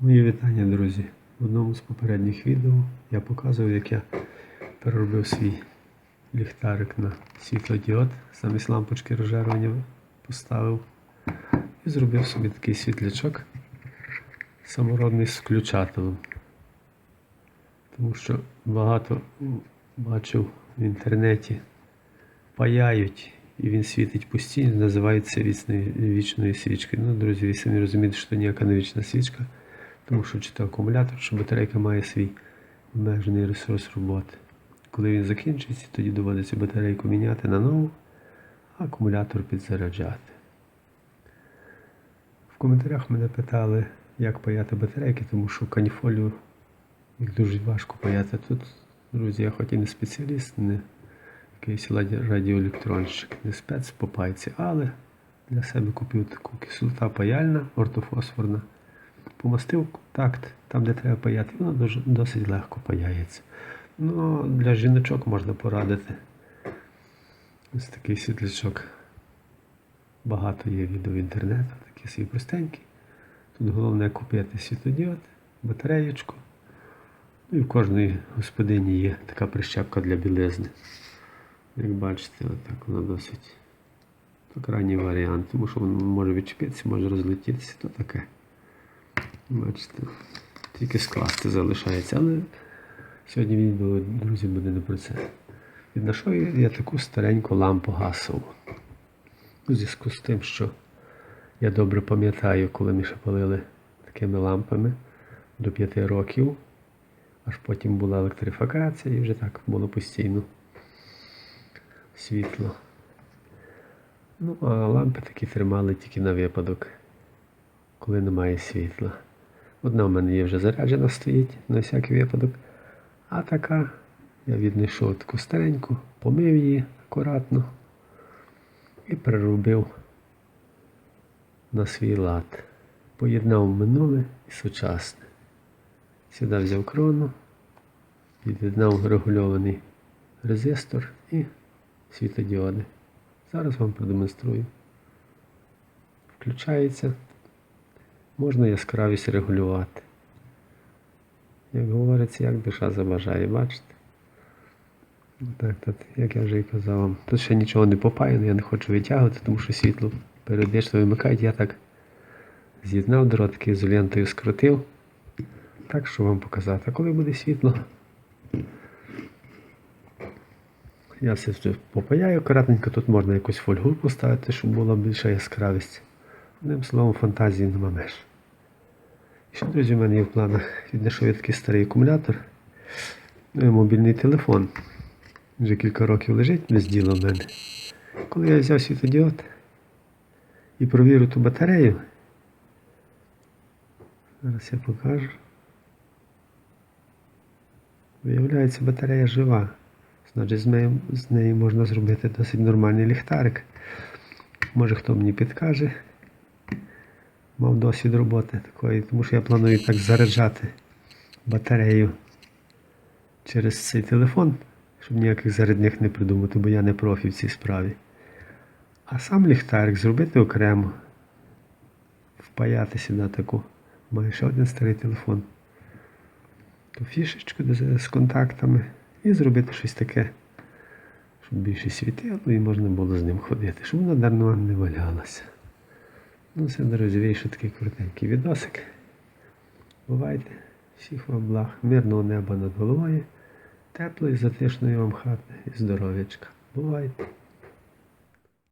Мої вітання, друзі. В одному з попередніх відео я показував, як я переробив свій ліхтарик на світлодіод, замість лампочки розжарювання поставив і зробив собі такий світлячок самородний з включателем. Тому що багато бачив в інтернеті паяють і він світить постійно, називається вічною, свічкою. Ну, друзі, ви самі розумієте, що це ніяка не вічна свічка, тому що чи то акумулятор, що батарейка має свій обмежений ресурс роботи. Коли він закінчується, тоді доводиться батарейку міняти на нову, а акумулятор підзаряджати. В коментарях мене питали, як паяти батарейки, тому що каніфолію їх дуже важко паяти. Тут, друзі, я хоч і не спеціаліст, не якийсь радіоелектронщик, не спец по пайці, але для себе купив таку кислота паяльна, ортофосфорна. Помастив контакт там, де треба паяти, воно дуже, досить легко паяється. Ну, для жіночок можна порадити. Ось такий світлячок. Багато є відео в інтернету, такі свій простенький. Тут головне купити світлодіод, батареєчку. Ну і в кожної господині є така прищепка для білизни. Як бачите, отак воно досить то крайній варіант, тому що воно може відчепитися, може розлетітися, то таке. Бачите, тільки скласти залишається. Але сьогодні відео, друзі, буде не про це. Відношу я таку стареньку лампу гасову. У зв'язку з тим, що я добре пам'ятаю, коли ми ще палили такими лампами до 5 років, аж потім була електрифікація і вже так було постійно світло. Ну, а лампи такі тримали тільки на випадок, коли немає світла. Одна в мене є вже заряджена стоїть на всякий випадок. А така я віднайшов таку стареньку, помив її акуратно і переробив на свій лад. Поєднав минуле і сучасне. Сюди взяв крону, від'єднав регульований резистор і світодіоди. Зараз вам продемонструю. Включається. Можна яскравість регулювати. Як говориться, як душа забажає, бачите? Так, так, як я вже і казав вам. Тут ще нічого не попаяно, я не хочу витягувати, тому що світло періодично вимикають. Я так з'єднав дротики ізолентою скрутив. Так, що вам показати. А коли буде світло, я все попаяю акуратненько, тут можна якусь фольгу поставити, щоб була більша яскравість. Одним словом, фантазії нема меж. І ще, друзі, в мене є в планах віднайшов я такий старий акумулятор. Ну, і мобільний телефон. Вже кілька років лежить без діла в мене. Коли я взяв світодіод і провірю ту батарею, зараз я покажу. Виявляється, батарея жива. Значить, з нею, з нею можна зробити досить нормальний ліхтарик. Може хто мені підкаже. Мав досвід роботи такої, тому що я планую так заряджати батарею через цей телефон, щоб ніяких зарядних не придумати, бо я не профі в цій справі. А сам ліхтарик зробити окремо, впаяти сюди таку. Маю ще один старий телефон. Ту фішечку з контактами і зробити щось таке, щоб більше світило і можна було з ним ходити, щоб вона дарма не валялася. Ну, все, друзі, вийшов такий коротенький відосик. Бувайте, всіх вам благ, мирного неба над головою, теплої, затишної вам хати і здоров'ячка. Бувайте.